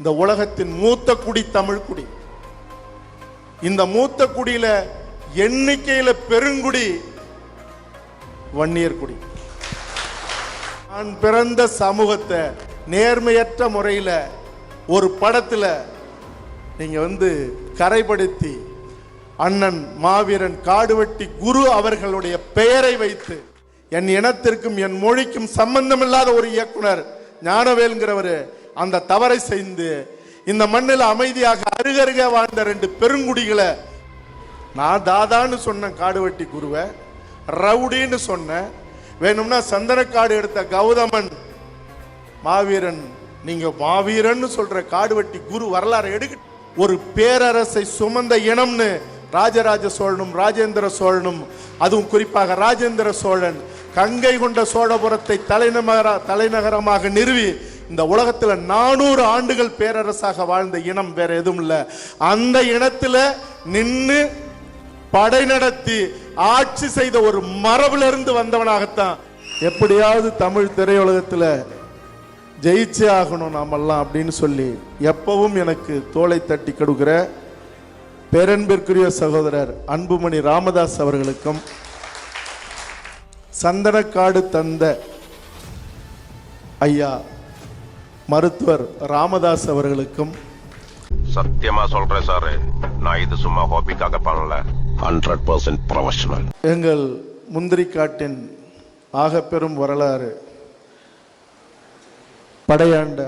இந்த உலகத்தின் மூத்த குடி தமிழ் குடி. இந்த மூத்த குடியில எண்ணிக்கையில பெருங்குடி வன்னியர் குடி. நான் பிறந்த சமூகத்தை நேர்மையற்ற முறையில ஒரு படத்துல நீங்க வந்து கரைப்படுத்தி அண்ணன் மாவீரன் காடுவெட்டி குரு அவர்களுடைய பெயரை வைத்து என் இனத்திற்கும் என் மொழிக்கும் சம்பந்தமில்லாத ஒரு இயக்குனர் ஞானவேல்ங்கிறவர் அந்த தவறை செய்து இந்த மண்ணில் அமைதியாக அருகருக வாழ்ந்த ரெண்டு பெருங்குடிகளை நான் தாதான்னு சொன்னேன் காடுவெட்டி குருவை ரவுடின்னு சொன்னேன் வேணும்னா சந்தனக்காடு எடுத்த கௌதமன் மாவீரன் நீங்க மாவீரன்னு சொல்ற காடுவெட்டி குரு வரலாறு எடுக்க ஒரு பேரரசை சுமந்த இனம்னு ராஜராஜ சோழனும் ராஜேந்திர சோழனும் அதுவும் குறிப்பாக ராஜேந்திர சோழன் கங்கை கொண்ட சோழபுரத்தை தலைநகர தலைநகரமாக நிறுவி இந்த உலகத்தில் நானூறு ஆண்டுகள் பேரரசாக வாழ்ந்த இனம் வேற எதுவும் இல்லை. அந்த இனத்தில் நின்று படை நடத்தி ஆட்சி செய்த ஒரு மரபிலிருந்து வந்தவனாகத்தான். எப்படியாவது தமிழ் திரையுலகத்தில் ஜெயிச்சே ஆகணும் நாமெல்லாம் அப்படின்னு சொல்லி எப்பவும் எனக்கு தோலை தட்டி கொடுக்குற பேரன்பிற்குரிய சகோதரர் அன்புமணி ராமதாஸ் அவர்களுக்கும் சந்தனக்காடு தந்த ஐயா மருத்துவர் ராமதாஸ் அவர்களுக்கும் சத்தியமா சொல்றேன் சார். நான் இது சும்மா ஹாபிக்காக பண்ணல. ஹண்ட்ரட் பர்சன்ட் ப்ரொஃபஷனல் எங்கள் முந்திரிக்காட்டின் ஆகப்பெரும் வரலாறு படையாண்ட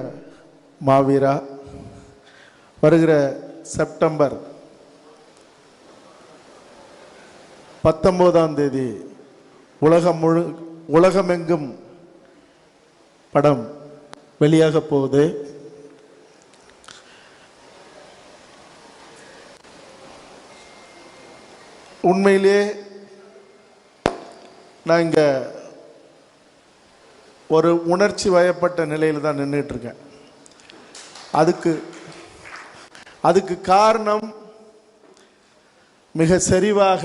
மாவீரா வருகிற செப்டம்பர் பத்தொன்பதாம் தேதி உலகம் முழு உலகமெங்கும் படம் வெளியாக போகுது உண்மையிலே நான் இங்கே ஒரு உணர்ச்சி வயப்பட்ட நிலையில் தான் நின்றுட்டு இருக்கேன் அதுக்கு அதுக்கு காரணம் மிக செறிவாக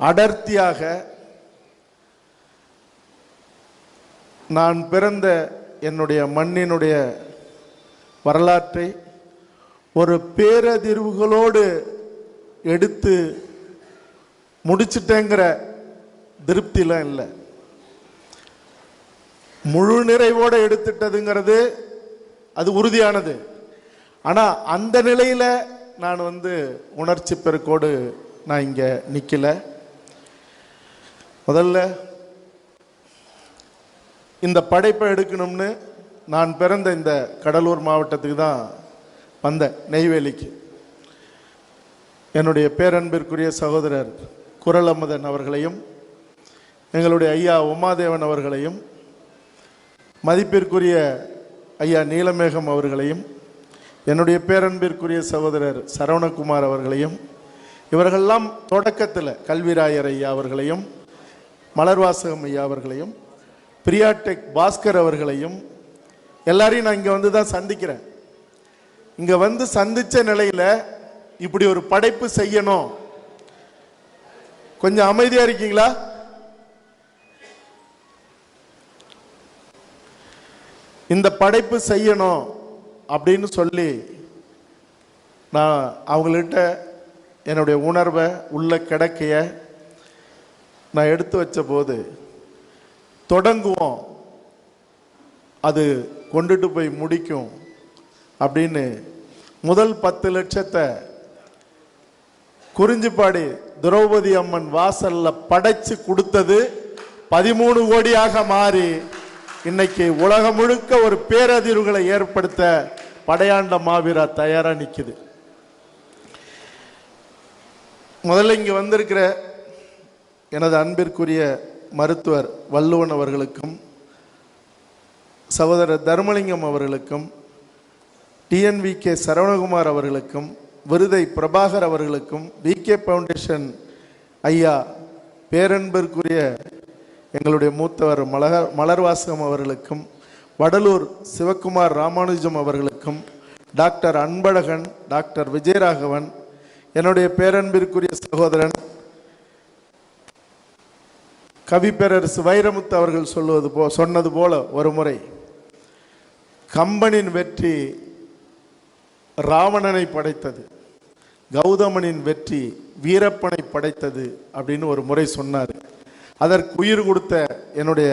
அடர்த்தியாக நான் பிறந்த என்னுடைய மண்ணினுடைய வரலாற்றை ஒரு பேரதிர்வுகளோடு எடுத்து முடிச்சிட்டேங்கிற திருப்திலாம் இல்லை. முழு நிறைவோடு எடுத்துட்டதுங்கிறது அது உறுதியானது. ஆனால் அந்த நிலையில் நான் வந்து உணர்ச்சி பெருக்கோடு நான் இங்கே நிற்கல முதல்ல இந்த படைப்பை எடுக்கணும்னு நான் பிறந்த இந்த கடலூர் மாவட்டத்துக்கு தான் வந்தேன் நெய்வேலிக்கு. என்னுடைய பேரன்பிற்குரிய சகோதரர் குரல் அமுதன் அவர்களையும் எங்களுடைய ஐயா உமாதேவன் அவர்களையும் மதிப்பிற்குரிய ஐயா நீலமேகம் அவர்களையும் என்னுடைய பேரன்பிற்குரிய சகோதரர் சரவணகுமார் அவர்களையும் இவர்கள்லாம் தொடக்கத்தில் கல்விராயர் ஐயா அவர்களையும் மலர்வாசகம் ஐயா அவர்களையும் பிரியாடெக் பாஸ்கர் அவர்களையும் எல்லாரையும் நான் இங்கே வந்து தான் சந்திக்கிறேன். இங்கே வந்து சந்தித்த நிலையில் இப்படி ஒரு படைப்பு செய்யணும். கொஞ்சம் அமைதியாக இருக்கீங்களா? இந்த படைப்பு செய்யணும் அப்படின்னு சொல்லி நான் அவங்கள்ட்ட என்னுடைய உணர்வை உள்ள கிடக்கைய நான் எடுத்து வச்ச போது தொடங்குவோம். அது கொண்டுட்டு போய் முடிக்கும். அப்படின்னு முதல் பத்து லட்சத்தை குறிஞ்சிப்பாடி திரௌபதி அம்மன் வாசல்ல படைச்சு கொடுத்தது பதிமூணு கோடியாக மாறி இன்னைக்கு உலகம் முழுக்க ஒரு பேரதிர்வுகளை ஏற்படுத்த படையாண்ட மாவீரா தயாரா நிற்குது முதல்ல இங்கே வந்திருக்கிற எனது அன்பிற்குரிய மருத்துவர் வல்லுவன் அவர்களுக்கும் சகோதரர் தர்மலிங்கம் அவர்களுக்கும் டிஎன்வி கே. சரவணகுமார் அவர்களுக்கும் விருதை பிரபாகர் அவர்களுக்கும் வி கே ஃபவுண்டேஷன் ஐயா பேரன்பிற்குரிய எங்களுடைய மூத்தவர் மலர் மலர்வாசகம் அவர்களுக்கும் வடலூர் சிவக்குமார் ராமானுஜம் அவர்களுக்கும் டாக்டர் அன்பழகன் டாக்டர் விஜயராகவன் என்னுடைய பேரன்பிற்குரிய சகோதரன் கவிப்பேரரசு வைரமுத்து அவர்கள் சொல்லுவது போ சொன்னது போல ஒரு முறை கம்பனின் வெற்றி ராவணனை படைத்தது கௌதமனின் வெற்றி வீரப்பனை படைத்தது அப்படின்னு ஒரு முறை சொன்னார். அதற்கு உயிர் கொடுத்த என்னுடைய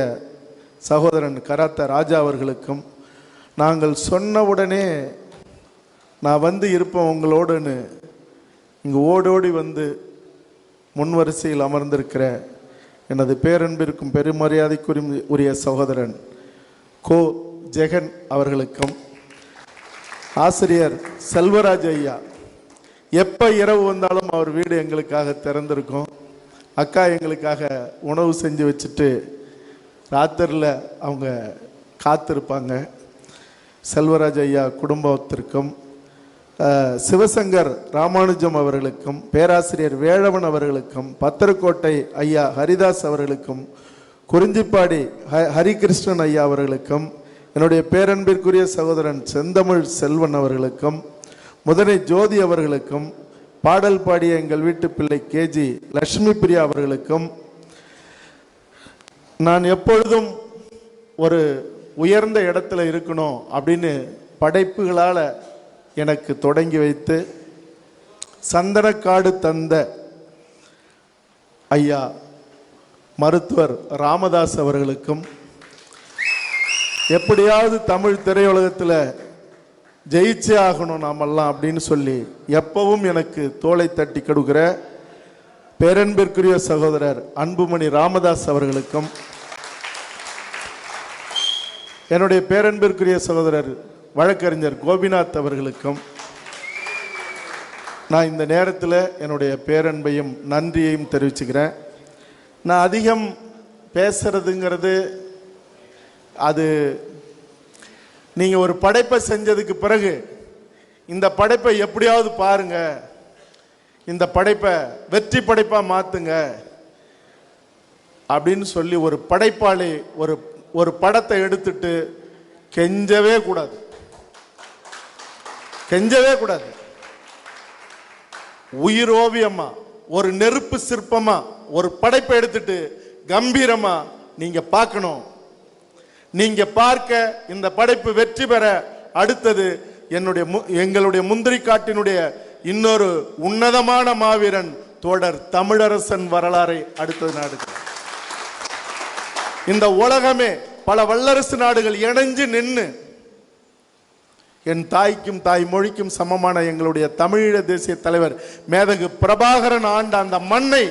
சகோதரன் கராத்த ராஜா அவர்களுக்கும் நாங்கள் சொன்னவுடனே நான் வந்து இருப்பேன் உங்களோடுன்னு இங்கே ஓடோடி வந்து முன் வரிசையில் அமர்ந்திருக்கிற எனது பேரன்பிற்கும் பெருமரியாதைக்குரிய உரிய சகோதரன் கோ ஜெகன் அவர்களுக்கும் ஆசிரியர் செல்வராஜ் ஐயா. எப்போ இரவு வந்தாலும் அவர் வீடு எங்களுக்காக திறந்திருக்கும். அக்கா எங்களுக்காக உணவு செஞ்சு வச்சுட்டு ராத்திரியில் அவங்க காத்திருப்பாங்க. செல்வராஜ் ஐயா குடும்பத்திற்கும் சிவசங்கர் ராமானுஜம் அவர்களுக்கும் பேராசிரியர் வேழவன் அவர்களுக்கும் பத்திரக்கோட்டை ஐயா ஹரிதாஸ் அவர்களுக்கும் குறிஞ்சிப்பாடி ஹ- ஹரிகிருஷ்ணன் ஐயா அவர்களுக்கும் என்னுடைய பேரன்பிற்குரிய சகோதரன் செந்தமிழ் செல்வன் அவர்களுக்கும் முதனை ஜோதி அவர்களுக்கும் பாடல் பாடிய எங்கள் வீட்டு பிள்ளை கேஜி லட்சுமி பிரியா அவர்களுக்கும் நான் எப்பொழுதும் ஒரு உயர்ந்த இடத்துல இருக்கணும் அப்படின்னு படைப்புகளால் எனக்கு தொடங்கி வைத்து சந்தனக்காடு தந்த ஐயா மருத்துவர் ராமதாஸ் அவர்களுக்கும் எப்படியாவது தமிழ் திரையுலகத்தில் ஜெயிச்சே ஆகணும் நாமெல்லாம் அப்படின்னு சொல்லி எப்பவும் எனக்கு தோலை தட்டி கொடுக்குற பேரன்பிற்குரிய சகோதரர் அன்புமணி ராமதாஸ் அவர்களுக்கும் என்னுடைய பேரன்பிற்குரிய சகோதரர் வழக்கறிஞர் கோபிநாத் அவர்களுக்கும் நான் இந்த நேரத்தில் என்னுடைய பேரன்பையும் நன்றியையும் தெரிவிச்சுக்கிறேன். நான் அதிகம் பேசுறதுங்கிறது அது நீங்கள் ஒரு படைப்பை செஞ்சதுக்கு பிறகு இந்த படைப்பை எப்படியாவது பாருங்க. இந்த படைப்பை வெற்றி படைப்பாக மாற்றுங்க அப்படின்னு சொல்லி ஒரு படைப்பாளி ஒரு ஒரு படத்தை எடுத்துட்டு கெஞ்சவே கூடாது. கெஞ்சவே கூடாது. உயிர் ஓவியமா ஒரு நெருப்பு சிற்பமா ஒரு படைப்பை எடுத்துட்டு கம்பீரமா நீங்க பார்க்கணும். நீங்க பார்க்க இந்த படைப்பு வெற்றி பெற அடுத்தது என்னுடைய மு- எங்களுடைய முந்திரி காட்டினுடைய இன்னொரு உன்னதமான மாவீரன் தோடர் தமிழரசன் வரலாறை அடுத்தது நாடு இந்த உலகமே பல வல்லரசு நாடுகள் இணைஞ்சு நின்று என் தாய்க்கும் தாய் மொழிக்கும் சமமான எங்களுடைய தமிழீழ தேசிய தலைவர் மேதகு பிரபாகரன் ஆண்ட அந்த மண்ணை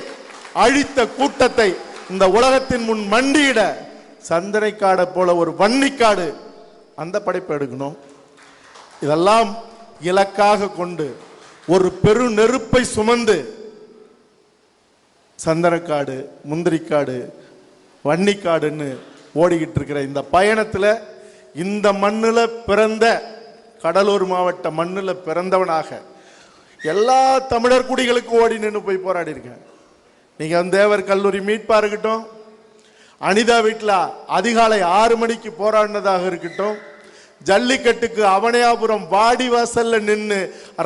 அழித்த கூட்டத்தை இந்த உலகத்தின் முன் மண்டியிட சந்தனைக்காடை போல ஒரு வன்னிக்காடு அந்த படைப்பை எடுக்கணும். இதெல்லாம் இலக்காக கொண்டு ஒரு பெரு நெருப்பை சுமந்து சந்தனக்காடு முந்திரிக்காடு வன்னிக்காடுன்னு ஓடிக்கிட்டு இருக்கிற இந்த பயணத்தில் இந்த மண்ணில் பிறந்த கடலூர் மாவட்ட மண்ணில் பிறந்தவனாக எல்லா தமிழர் குடிகளுக்கும் ஓடி நின்று போய் போராடி இருக்கேன். நீங்கள் தேவர் கல்லூரி மீட்பாக இருக்கட்டும் அனிதா வீட்டில் அதிகாலை ஆறு மணிக்கு போராடினதாக இருக்கட்டும் ஜல்லிக்கட்டுக்கு அவனையாபுரம் வாடி வாசல்ல நின்று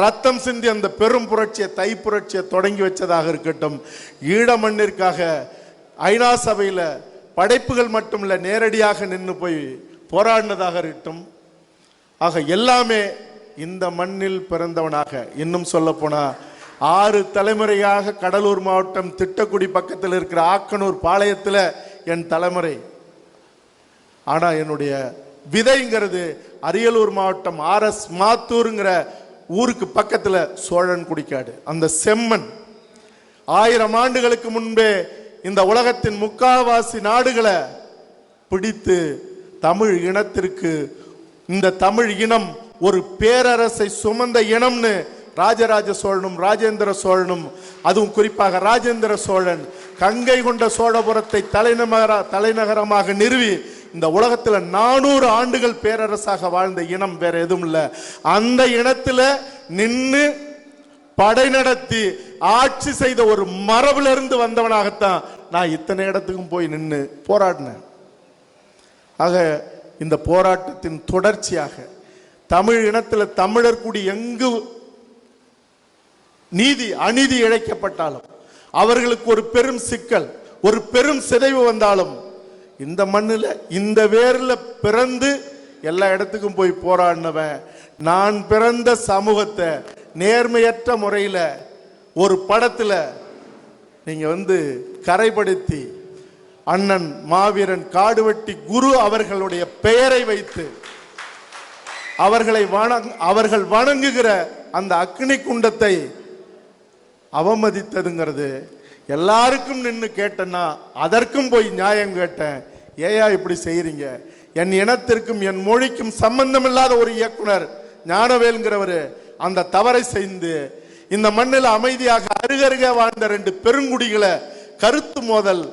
ரத்தம் சிந்தி அந்த பெரும் புரட்சியை தை புரட்சியை தொடங்கி வச்சதாக இருக்கட்டும் ஈழ மண்ணிற்காக ஐநா சபையில் படைப்புகள் மட்டும் இல்லை நேரடியாக நின்று போய் போராடினதாக இருக்கட்டும் ஆக எல்லாமே இந்த மண்ணில் பிறந்தவனாக. இன்னும் சொல்ல போனா ஆறு தலைமுறையாக கடலூர் மாவட்டம் திட்டக்குடி பக்கத்தில் இருக்கிற ஆக்கனூர் பாளையத்தில் என் தலைமுறை. ஆனால் என்னுடைய விதைங்கிறது அரியலூர் மாவட்டம் ஆர்எஸ் மாத்தூருங்கிற ஊருக்கு பக்கத்தில் சோழன் குடிக்காடு. அந்த செம்மண். ஆயிரம் ஆண்டுகளுக்கு முன்பே இந்த உலகத்தின் முக்காவாசி நாடுகளை பிடித்து தமிழ் இனத்திற்கு இந்த தமிழ் இனம் ஒரு பேரரசை சுமந்த இனம்னு ராஜராஜ சோழனும் ராஜேந்திர சோழனும். அதுவும் குறிப்பாக ராஜேந்திர சோழன் கங்கை கொண்ட சோழபுரத்தை தலைநகர தலைநகரமாக நிறுவி இந்த உலகத்தில் நானூறு ஆண்டுகள் பேரரசாக வாழ்ந்த இனம் வேற எதுவும் இல்லை. அந்த இனத்துல நின்று படை நடத்தி ஆட்சி செய்த ஒரு மரபுல இருந்து வந்தவனாகத்தான் நான் இத்தனை இடத்துக்கும் போய் நின்று போராடினேன். ஆக இந்த போராட்டத்தின் தொடர்ச்சியாக தமிழ் இனத்தில் தமிழர் குடி எங்கு நீதி அநீதி இழைக்கப்பட்டாலும் அவர்களுக்கு ஒரு பெரும் சிக்கல் ஒரு பெரும் சிதைவு வந்தாலும் இந்த மண்ணில் இந்த வேரில் பிறந்து எல்லா இடத்துக்கும் போய் போராடினவன் நான் பிறந்த சமூகத்தை நேர்மையற்ற முறையில் ஒரு படத்தில் நீங்கள் வந்து கரைப்படுத்தி அண்ணன் மாவீரன் காடுவெட்டி குரு அவர்களுடைய பெயரை வைத்து அவர்களை வணங் அவர்கள் வணங்குகிற அந்த அக்னி குண்டத்தை அவமதித்ததுங்கிறது. எல்லாருக்கும் நின்று கேட்டேன்னா அதற்கும் போய் நியாயம் கேட்டேன். ஏயா இப்படி செய்கிறீங்க என் இனத்திற்கும் என் மொழிக்கும் சம்பந்தமில்லாத ஒரு இயக்குனர் ஞானவேல்ங்கிறவர் அந்த தவறை செய்து இந்த மண்ணில் அமைதியாக அருகருகே வாழ்ந்த ரெண்டு பெருங்குடிகளை கருத்து மோதல்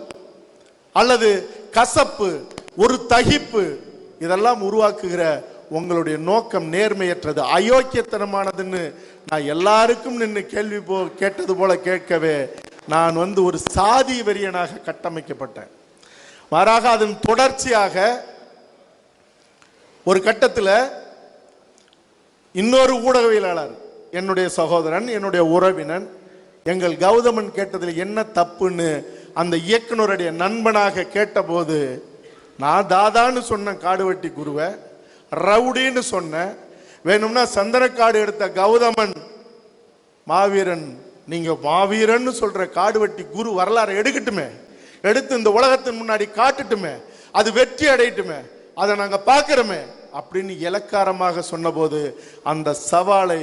அல்லது கசப்பு ஒரு தகிப்பு இதெல்லாம் உருவாக்குகிற உங்களுடைய நோக்கம் நேர்மையற்றது அயோக்கியத்தனமானதுன்னு நான் எல்லாருக்கும் நின்று கேள்வி போ கேட்டது போல கேட்கவே நான் வந்து ஒரு சாதி வெறியனாக கட்டமைக்கப்பட்டேன். மாறாக அதன் தொடர்ச்சியாக ஒரு கட்டத்தில் இன்னொரு ஊடகவியலாளர் என்னுடைய சகோதரன் என்னுடைய உறவினன் எங்கள் கௌதமன் கேட்டதில் என்ன தப்புன்னு அந்த இயக்குனருடைய நண்பனாக கேட்டபோது நான் தாதான்னு சொன்னேன் காடுவெட்டி குருவை ரவுடின்னு சொன்னேன் வேணும்னா சந்தனக்காடு எடுத்த கௌதமன் மாவீரன் நீங்க மாவீரன்னு சொல்ற காடுவெட்டி குரு வரலாறு எடுக்கட்டுமே. எடுத்து இந்த உலகத்தின் முன்னாடி காட்டுட்டுமே. அது வெற்றி அடையட்டுமே. அதை நாங்கள் பார்க்குறோமே. அப்படின்னு இலக்காரமாக சொன்னபோது அந்த சவாலை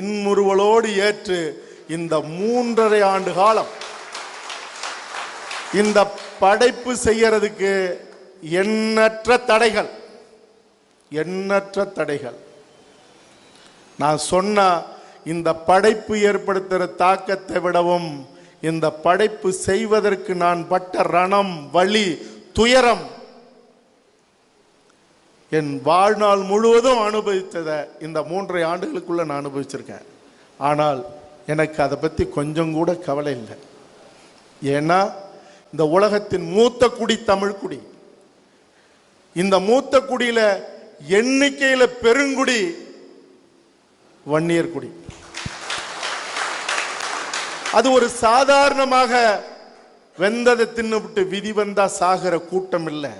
இன்முறுவலோடு ஏற்று இந்த மூன்றரை ஆண்டு காலம் இந்த படைப்பு செய்யறதுக்கு எண்ணற்ற தடைகள் எண்ணற்ற தடைகள். நான் சொன்ன இந்த படைப்பு ஏற்படுத்துகிற தாக்கத்தை விடவும் இந்த படைப்பு செய்வதற்கு நான் பட்ட ரணம் வழி துயரம் என் வாழ்நாள் முழுவதும் அனுபவித்ததை இந்த மூன்றை ஆண்டுகளுக்குள்ள நான் அனுபவிச்சிருக்கேன். ஆனால் எனக்கு அதை பற்றி கொஞ்சம் கூட கவலை இல்லை. ஏன்னா இந்த உலகத்தின் மூத்த குடி தமிழ் குடி. இந்த மூத்த குடியில எண்ணிக்கையில பெருங்குடி வன்னியர் குடி. அது ஒரு சாதாரணமாக வெந்ததை தின்னுவிட்டு விதி வந்தா சாகிற கூட்டம் இல்லை.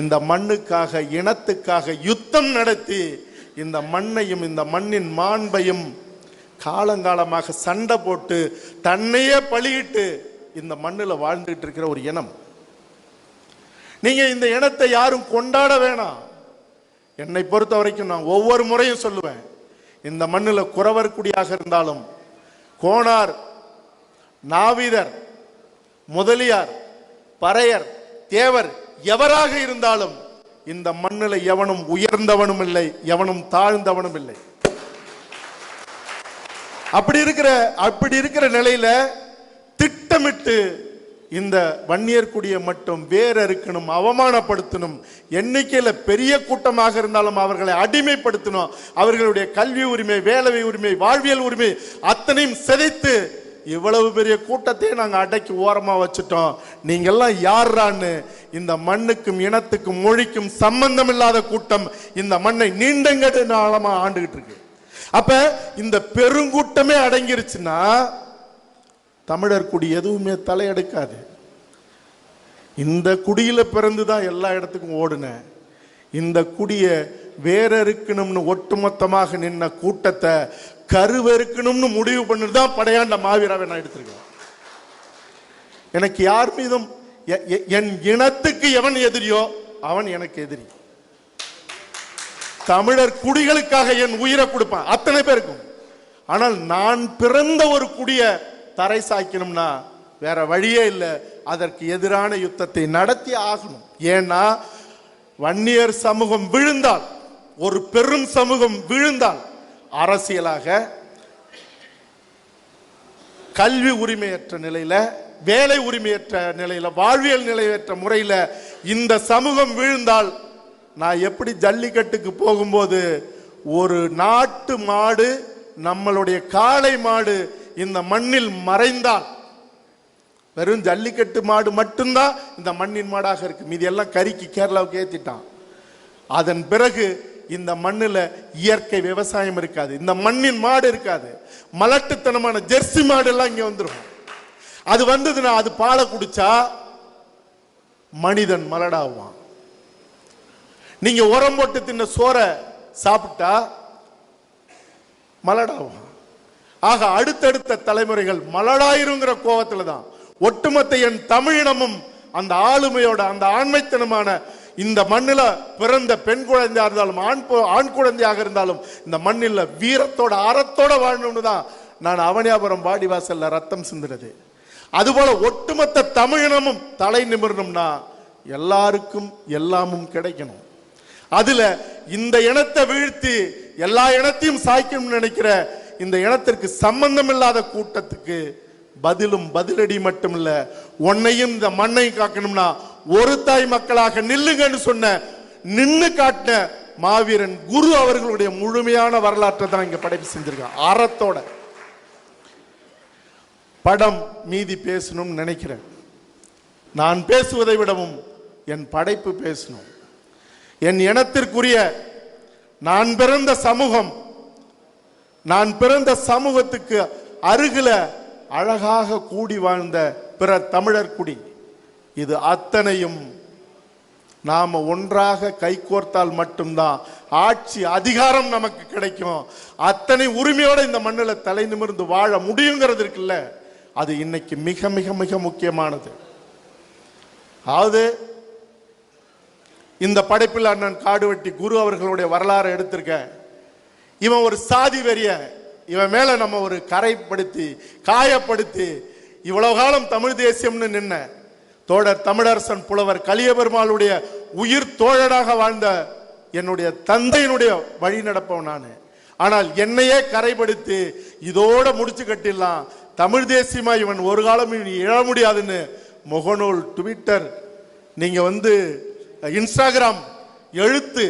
இந்த மண்ணுக்காக இனத்துக்காக யுத்தம் நடத்தி இந்த மண்ணையும் இந்த மண்ணின் மாண்பையும் காலங்காலமாக சண்டை போட்டு தன்னையே பழியிட்டு இந்த மண்ணில் வாழ்ந்துகிட்டு இருக்கிற ஒரு இனம். நீங்க இந்த இனத்தை யாரும் கொண்டாட வேணாம். என்னை பொறுத்த வரைக்கும் நான் ஒவ்வொரு முறையும் சொல்லுவேன். இந்த மண்ணில் குறவர் குடியாக இருந்தாலும் கோணார் நாவிதர் முதலியார் பறையர் தேவர் எவராக இருந்தாலும் இந்த மண்ணில் எவனும் உயர்ந்தவனும் இல்லை எவனும் தாழ்ந்தவனும் இல்லை. அப்படி இருக்கிற அப்படி இருக்கிற நிலையில திட்டமிட்டு இந்த வன்னியர் குடியை மட்டும் வேற இருக்கணும் அவமானப்படுத்தணும் எண்ணிக்கையில பெரிய கூட்டமாக இருந்தாலும் அவர்களை அடிமைப்படுத்தணும். அவர்களுடைய கல்வி உரிமை வேலை உரிமை வாழ்வியல் உரிமை அத்தனையும் சிதைத்து இவ்வளவு பெரிய கூட்டத்தையே நாங்க அடக்கி ஓரமா வச்சுட்டோம். நீங்கள்லாம் யார்ரான்னு இந்த மண்ணுக்கும் இனத்துக்கும் மொழிக்கும் சம்பந்தம் இல்லாத கூட்டம் இந்த மண்ணை நீண்டங்கடு நாளமா ஆண்டுகிட்டு இருக்கு. அப்ப இந்த பெருங்கூட்டமே அடங்கிருச்சுன்னா தமிழர் குடி எதுவுமே தலையெடுக்காது. இந்த குடியில் பிறந்து தான் எல்லா இடத்துக்கும் ஓடுனேன். இந்த குடியை வேற இருக்கணும்னு ஒட்டுமொத்தமாக நின்ன கூட்டத்தை கருவறுக்கணும்னு முடிவு பண்ணிட்டு தான் படையாண்ட மாவீராவை நான் எடுத்திருக்கேன். எனக்கு யார் மீதும் எ- என் இனத்துக்கு எவன் எதிரியோ அவன் எனக்கு எதிரி. தமிழர் குடிகளுக்காக என் உயிரை கொடுப்பான். அத்தனை பேருக்கும். ஆனால் நான் பிறந்த ஒரு குடியை தரை சாய்க்கணும்னா வேற வழியே இல்லை. அதற்கு எதிரான யுத்தத்தை நடத்தி ஆகணும். ஏன்னா வன்னியர் சமூகம் விழுந்தால் ஒரு பெரும் சமூகம் விழுந்தால் அரசியலாக கல்வி உரிமையற்ற நிலையில வேலை உரிமையற்ற நிலையில வாழ்வியல் நிலையற்ற முறையில இந்த சமூகம் விழுந்தால் நான் எப்படி ஜல்லிக்கட்டுக்கு போகும்போது ஒரு நாட்டு மாடு நம்மளுடைய காளை மாடு இந்த மண்ணில் மறைந்தால் வெறும் ஜல்லிக்கட்டு மாடு மட்டும்தான் இந்த மண்ணின் மாடாக இருக்கு. மீதி எல்லாம் கறிக்கு கேரளாவுக்கு ஏற்றிட்டான் அதன் பிறகு இந்த மண்ணுல இயற்கை விவசாயம் இருக்காது. இந்த மண்ணின் மாடு இருக்காது. மலட்டுத்தனமான ஜெர்சி மாடு எல்லாம் இங்கே வந்துடும் அது வந்ததுன்னா அது பாலை குடிச்சா மனிதன் மலடாவான். நீங்க உரம் போட்டு தின்ன சோறை சாப்பிட்டா மலடாவான். ஆக அடுத்தடுத்த தலைமுறைகள் மலடாயிருங்கிற கோவத்துல தான் ஒட்டுமொத்த என் தமிழினமும் அந்த ஆளுமையோட அந்த ஆண்மைத்தனமான இந்த மண்ணில் பிறந்த பெண் குழந்தையாக இருந்தாலும் ஆண் ஆண் குழந்தையாக இருந்தாலும் இந்த மண்ணில் வீரத்தோட அறத்தோட வாழணும்னு தான் நான் அவனியாபுரம் வாடிவாசல்ல ரத்தம் சிந்துனது. அதுபோல ஒட்டுமொத்த தமிழினமும் தலை நிமிரணும்னா எல்லாருக்கும் எல்லாமும் கிடைக்கணும். அதுல இந்த இனத்தை வீழ்த்தி எல்லா இனத்தையும் சாய்க்கணும்னு நினைக்கிற இந்த இனத்திற்கு சம்பந்தம் இல்லாத கூட்டத்துக்கு பதிலும் பதிலடி மட்டும் இல்ல உன்னையும் இந்த மண்ணையும் காக்கணும்னா ஒரு தாய் மக்களாக நில்லுங்கன்னு சொன்ன நின்னு காட்டின மாவீரன் குரு அவர்களுடைய முழுமையான வரலாற்றை தான் இங்க படைப்பு செஞ்சிருக்கான். அறத்தோட படம் மீதி பேசணும்னு நினைக்கிறேன். நான் பேசுவதை விடவும் என் படைப்பு பேசணும். என் இனத்திற்குரிய நான் பிறந்த சமூகம் நான் பிறந்த சமூகத்துக்கு அருகில அழகாக கூடி வாழ்ந்த பிற தமிழர் குடி. இது அத்தனையும் நாம் ஒன்றாக கைகோர்த்தால் மட்டும்தான் ஆட்சி அதிகாரம் நமக்கு கிடைக்கும். அத்தனை உரிமையோடு இந்த மண்ணில் தலை நிமிர்ந்து வாழ முடியுங்கிறது இருக்குல்ல? அது இன்னைக்கு மிக மிக மிக முக்கியமானது. அதாவது இந்த படைப்பில் அண்ணன் காடுவெட்டி குரு அவர்களுடைய வரலாறு எடுத்திருக்கேன் இவன் ஒரு சாதி வெறிய. இவன் மேல நம்ம ஒரு கரைப்படுத்தி காயப்படுத்தி இவ்வளவு காலம் தமிழ் தேசியம்னு நின்ன. தோழர் தமிழரசன் புலவர் கலியபெருமாளுடைய உயிர் தோழனாக வாழ்ந்த என்னுடைய தந்தையினுடைய வழி நடப்பவன் நான். ஆனால் என்னையே கரைப்படுத்தி இதோட முடிச்சு கட்டிடலாம். தமிழ் தேசியமா இவன் ஒரு காலம் இனி முடியாதுன்னு முகநூல் ட்விட்டர் நீங்க வந்து இன்ஸ்டாகிராம் எழுத்து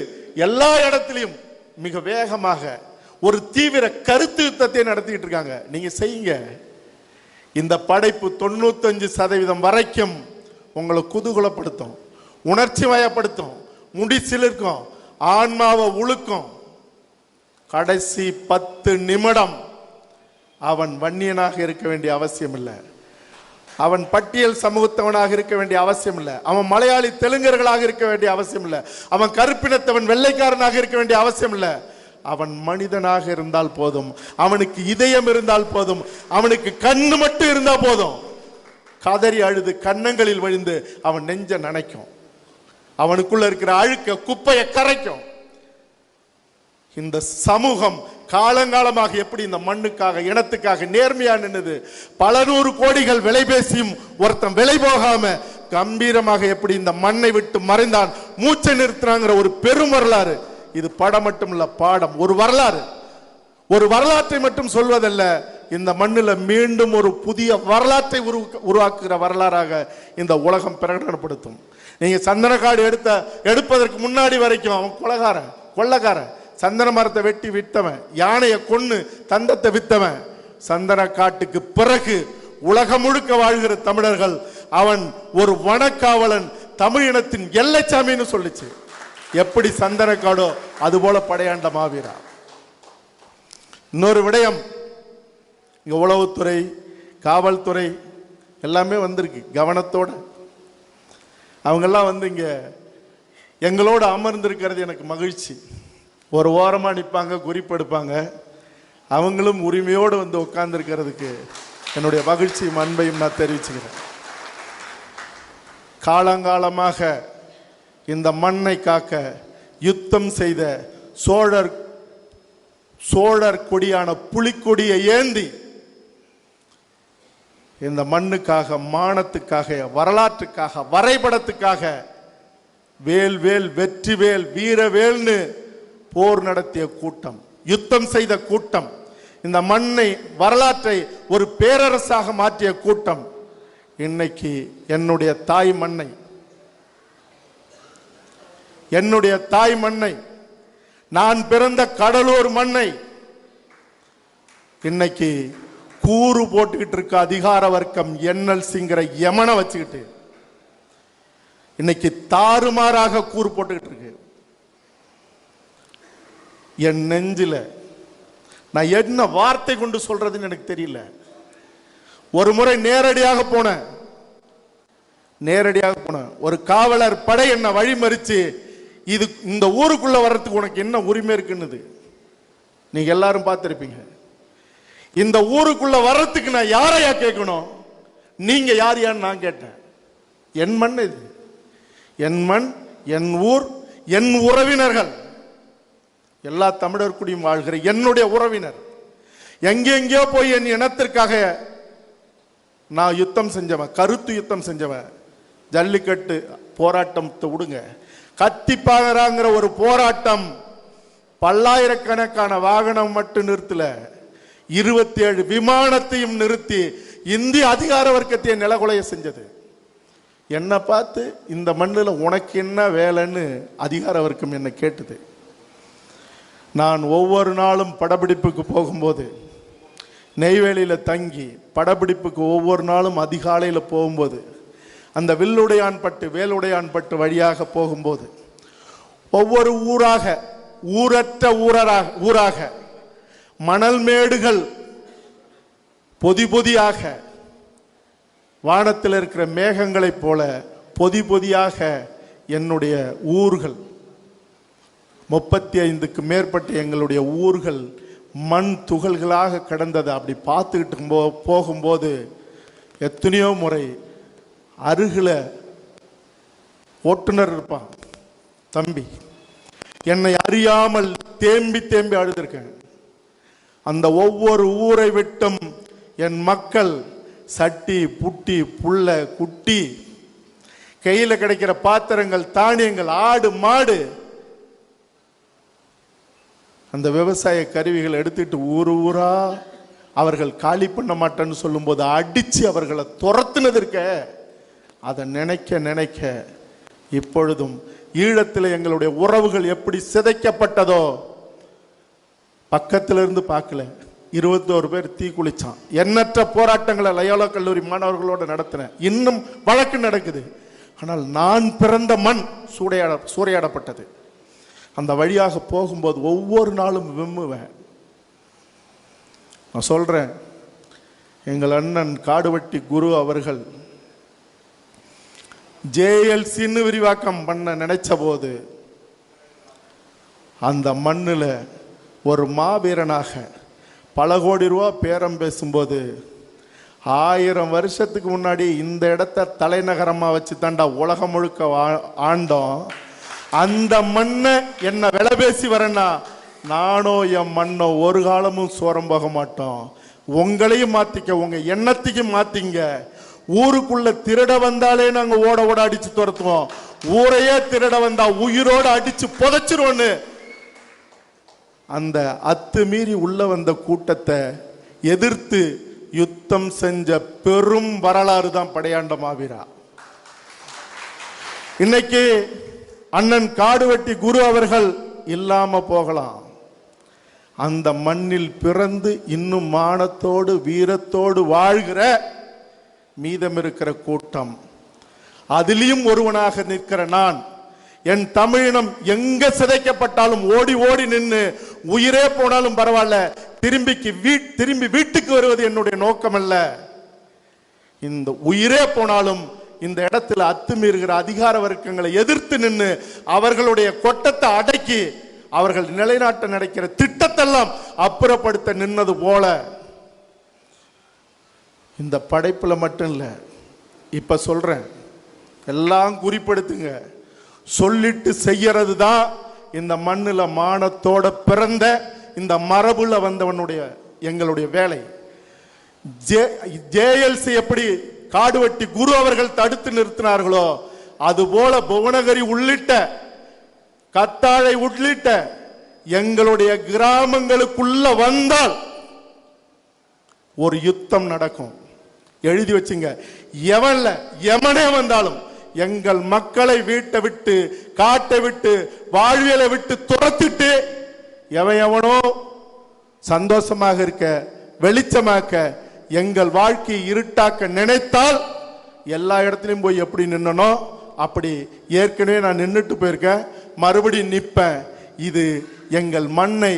எல்லா இடத்துலையும் மிக வேகமாக ஒரு தீவிர கருத்து யுத்தத்தை நடத்திட்டு இருக்காங்க. நீங்க செய்யுங்க. இந்த படைப்பு தொண்ணூத்தஞ்சு சதவீதம் வரைக்கும் உங்களை குதூகலப்படுத்தும் உணர்ச்சி வயப்படுத்தும் முடிச்சிலிருக்கும் ஆன்மாவை உழுக்கும். கடைசி பத்து நிமிடம் அவன் வன்னியனாக இருக்க வேண்டிய அவசியம் இல்லை அவன் பட்டியல் சமூகத்தவனாக இருக்க வேண்டிய அவசியம் இல்லை அவன் மலையாளி தெலுங்கர்களாக இருக்க வேண்டிய அவசியம் இல்லை அவன் கருப்பினத்தவன் வெள்ளைக்காரனாக இருக்க வேண்டிய அவசியம் இல்லை அவன் மனிதனாக இருந்தால் போதும். அவனுக்கு இதயம் இருந்தால் போதும். அவனுக்கு கண்ணு மட்டும் இருந்தால் போதும். கதறி அழுது கன்னங்களில் விழுந்து அவன் நெஞ்ச நனைக்கும். அவனுக்குள்ள இருக்கிற அழுக்க குப்பையை கரைக்கும். இந்த சமூகம் காலங்காலமாக எப்படி இந்த மண்ணுக்காக இனத்துக்காக நேர்மையா நின்னது? பல நூறு கோடிகள் விலை பேசியும் ஒருத்தன் விலை போகாம கம்பீரமாக எப்படி இந்த மண்ணை விட்டு மறைந்தான்? மூச்சை நிறுத்தினாங்கிற ஒரு பெரும் வரலாறு. இது படம் மட்டும் இல்ல பாடம். ஒரு வரலாறு. ஒரு வரலாற்றை மட்டும் சொல்வதல்ல இந்த மண்ணில் மீண்டும் ஒரு புதிய வரலாற்றை உரு- உருவாக்குகிற வரலாறாக இந்த உலகம் பிரகடனப்படுத்தும். நீங்கள் சந்தனக்காடு எடுத்த எடுப்பதற்கு முன்னாடி வரைக்கும் அவன் கொலகாரன் கொள்ளக்காரன். சந்தன மரத்தை வெட்டி விட்டவன் யானையை கொன்னு தந்தத்தை வித்தவன். சந்தன காட்டுக்கு பிறகு உலகம் முழுக்க வாழ்கிற தமிழர்கள் அவன் ஒரு வனக்காவலன் தமிழ் இனத்தின் எல்லைச்சாமின்னு சொல்லுச்சு. எப்படி சந்தனக்காடோ அதுபோல படையாண்ட மாவீரா. இன்னொரு விடயம் இங்க உளவுத்துறை காவல்துறை எல்லாமே வந்திருக்கு கவனத்தோட. அவங்கெல்லாம் வந்து இங்க எங்களோட அமர்ந்திருக்கிறது எனக்கு மகிழ்ச்சி. ஒரு ஓரமாக நிற்பாங்க குறிப்பெடுப்பாங்க அவங்களும் உரிமையோடு வந்து உட்கார்ந்துருக்கிறதுக்கு என்னுடைய மகிழ்ச்சியும் அன்பையும் நான் தெரிவிச்சுக்கிறேன். காலங்காலமாக இந்த மண்ணை காக்க யுத்தம் செய்த சோழர் சோழர் கொடியான புலிக்கொடியை ஏந்தி இந்த மண்ணுக்காக மானத்துக்காக வரலாற்றுக்காக வரைபடத்துக்காக வேல் வேல் வெற்றி வேல் வீரவேல்னு போர் நடத்திய கூட்டம் யுத்தம் செய்த கூட்டம் இந்த மண்ணை வரலாற்றை ஒரு பேரரசாக மாற்றிய கூட்டம் இன்னைக்கு என்னுடைய தாய் மண்ணை. என்னுடைய தாய் மண்ணை நான் பிறந்த கடலூர் மண்ணை. இன்னைக்கு கூறு போட்டுக்கிட்டு இருக்க அதிகார வர்க்கம் என்எல் சிங்கிற யமனை வச்சுக்கிட்டு இன்னைக்கு தாறுமாறாக கூறு போட்டுக்கிட்டு இருக்கு. என் நெஞ்சில். நான் என்ன வார்த்தை கொண்டு சொல்றதுன்னு எனக்கு தெரியல. ஒரு முறை நேரடியாக போனேன். நேரடியாக போனேன். ஒரு காவலர் படை என்ன வழிமறிச்சு இது இந்த ஊருக்குள்ள வர்றதுக்கு உனக்கு என்ன உரிமை இருக்குன்னுது. நீங்க எல்லாரும் பார்த்துருப்பீங்க. இந்த ஊருக்குள்ள வர்றதுக்கு நான் யாரையா கேட்கணும்? நீங்க யார் யான்னு நான் கேட்டேன். என் மண் இது. என் மண் என் ஊர் என் உறவினர்கள். எல்லா தமிழர் குடியும் வாழ்கிற என்னுடைய உறவினர். எங்கெங்கேயோ போய் என் இனத்திற்காக நான் யுத்தம் செஞ்சவன் கருத்து யுத்தம் செஞ்சவன். ஜல்லிக்கட்டு போராட்டத்தை விடுங்க. கத்திப்பாகராங்கிற ஒரு போராட்டம் பல்லாயிரக்கணக்கான வாகனம் மட்டும் நிறுத்தல. இருபத்தி ஏழு விமானத்தையும் நிறுத்தி இந்திய அதிகார வர்க்கத்தை நிலகுலைய செஞ்சது. என்னை பார்த்து இந்த மண்ணில் உனக்கு என்ன வேலைன்னு அதிகார வர்க்கம் என்னை கேட்டது. நான் ஒவ்வொரு நாளும் படப்பிடிப்புக்கு போகும்போது நெய்வேலியில் தங்கி படப்பிடிப்புக்கு ஒவ்வொரு நாளும் அதிகாலையில் போகும்போது அந்த வில்லுடையான்பட்டு வேலுடையான்பட்டு வழியாக போகும்போது ஒவ்வொரு ஊராக ஊரற்ற ஊரராக ஊராக மணல் மேடுகள் பொதி பொதியாக வானத்தில் இருக்கிற மேகங்களைப் போல பொதி பொதியாக என்னுடைய ஊர்கள் முப்பத்தி ஐந்துக்கு மேற்பட்ட எங்களுடைய ஊர்கள் மண் துகள்களாக கிடந்ததை. அப்படி பார்த்துக்கிட்டு போ போகும்போது எத்தனையோ முறை அருகில் ஓட்டுநர் இருப்பான் தம்பி. என்னை அறியாமல் தேம்பி தேம்பி அழுதுருக்கேன். அந்த ஒவ்வொரு ஊரை விட்டும் என் மக்கள் சட்டி புட்டி புள்ள குட்டி கையில் கிடைக்கிற பாத்திரங்கள் தானியங்கள் ஆடு மாடு அந்த விவசாய கருவிகள் எடுத்துட்டு ஊர் ஊரா அவர்கள் காலி பண்ண மாட்டேன்னு சொல்லும்போது அடித்து அவர்களை துரத்துனதற்க அதை நினைக்க நினைக்க இப்பொழுதும் ஈழத்தில் எங்களுடைய உறவுகள் எப்படி சிதைக்கப்பட்டதோ பக்கத்திலிருந்து பார்க்கல. இருபத்தோரு பேர் தீ குளிச்சான். எண்ணற்ற போராட்டங்களை லயோலா கல்லூரி மாணவர்களோடு நடத்தினேன் இன்னும் வழக்கு நடக்குது. ஆனால் நான் பிறந்த மண் சூடையாட சூறையாடப்பட்டது. அந்த வழியாக போகும்போது ஒவ்வொரு நாளும் விம்முவேன். நான் சொல்கிறேன் எங்கள் அண்ணன் காடுவட்டி குரு அவர்கள் ஜேஎல்சின்னு விரிவாக்கம் பண்ண நினைச்ச போது அந்த மண்ணில் ஒரு மாவீரனாக பல கோடி ரூபா பேரம் பேசும்போது ஆயிரம் வருஷத்துக்கு முன்னாடி இந்த இடத்த தலைநகரமாக வச்சு தாண்டா உலகம் முழுக்க வா- ஆண்டோம். அந்த மண்ணை என்ன விலை பேசி வரேன்னா நானோ என் மண்ணோ ஒரு காலமும் சோரம் போக மாட்டோம். உங்களையும் மாத்திக்க உங்க எண்ணத்தையும் மாத்திங்க. ஊருக்குள்ள திருட வந்தாலே நாங்க ஓட ஓட அடிச்சு துரத்துவோம். ஊரையே திருட வந்தா உயிரோட அடிச்சு புதைச்சிருவோன்னு. அந்த அத்துமீறி உள்ள வந்த கூட்டத்தை எதிர்த்து யுத்தம் செஞ்ச பெரும் வரலாறு தான் படையாண்ட மாவீரா இன்னைக்கு அண்ணன் காடுவெட்டி குரு அவர்கள் இல்லாம போகலாம். அந்த மண்ணில் பிறந்து இன்னும் மானத்தோடு வீரத்தோடு வாழ்கிற மீதம் இருக்கிற கூட்டம். அதிலையும் ஒருவனாக நிற்கிற நான் என் தமிழினம் எங்க சிதைக்கப்பட்டாலும் ஓடி ஓடி நின்று உயிரே போனாலும் பரவாயில்ல திரும்பிக்கு வீ திரும்பி வீட்டுக்கு வருவது என்னுடைய நோக்கம் அல்ல இந்த உயிரே போனாலும் இந்த இடத்துல அத்துமீறுகிற அதிகார வர்க்கங்களை எதிர்த்து நின்று அவர்களுடைய கொட்டத்தை அடக்கி அவர்கள் நிலைநாட்ட நடக்கிற திட்டத்தெல்லாம் அப்புறப்படுத்த நின்னது போல. இந்த படைப்பில் மட்டும் இல்லை இப்ப சொல்றேன். எல்லாம் குறிப்படுத்துங்க. சொல்லிட்டு செய்யறது தான் இந்த மண்ணில் மானத்தோட பிறந்த இந்த மரபுல வந்தவனுடைய எங்களுடைய வேலை. ஜேஎல்சி எப்படி காடுவெட்டி குரு அவர்கள் தடுத்து நிறுத்தினார்களோ அதுபோல புவனகிரி உள்ளிட்ட கத்தாழை உள்ளிட்ட எங்களுடைய கிராமங்களுக்குள்ள வந்தால் ஒரு யுத்தம் நடக்கும். எழுதி வச்சுங்க. எவன்ல எவனே வந்தாலும் எங்கள் மக்களை வீட்டை விட்டு காட்டை விட்டு வாழ்வியலை விட்டு துரத்திட்டு எவன் எவனோ சந்தோஷமாக இருக்க வெளிச்சமாக்க எங்கள் வாழ்க்கையை இருட்டாக்க நினைத்தால் எல்லா இடத்துலையும் போய் எப்படி நின்னனோ அப்படி ஏற்கனவே நான் நின்றுட்டு போயிருக்கேன். மறுபடியும் நிற்பேன். இது எங்கள் மண்ணை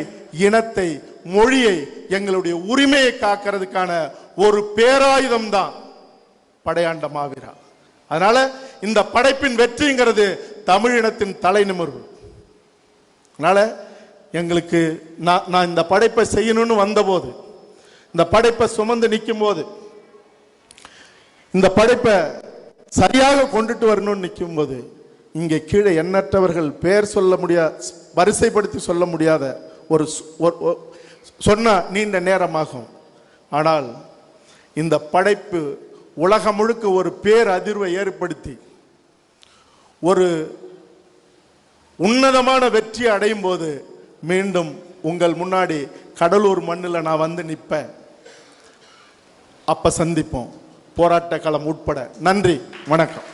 இனத்தை மொழியை எங்களுடைய உரிமையை காக்கிறதுக்கான ஒரு பேராயுதம் தான் படையாண்ட மாவீரா. அதனால இந்த படைப்பின் வெற்றிங்கிறது தமிழினத்தின் தலை அதனால அதனால் எங்களுக்கு நான் நான் இந்த படைப்பை செய்யணும்னு வந்தபோது இந்த படைப்பை சுமந்து நிற்கும் போது இந்த படைப்பை சரியாக கொண்டுட்டு வரணும்னு நிற்கும் போது இங்கே கீழே எண்ணற்றவர்கள் பெயர் சொல்ல முடியாத வரிசைப்படுத்தி சொல்ல முடியாத ஒரு சொன்ன நீண்ட நேரமாகும். ஆனால் இந்த படைப்பு உலகம் முழுக்க ஒரு பேர் அதிர்வை ஏற்படுத்தி ஒரு உன்னதமான வெற்றி அடையும் போது மீண்டும் உங்கள் முன்னாடி கடலூர் மண்ணில் நான் வந்து நிற்பேன். அப்ப சந்திப்போம். போராட்ட களம் உட்பட. நன்றி. வணக்கம்.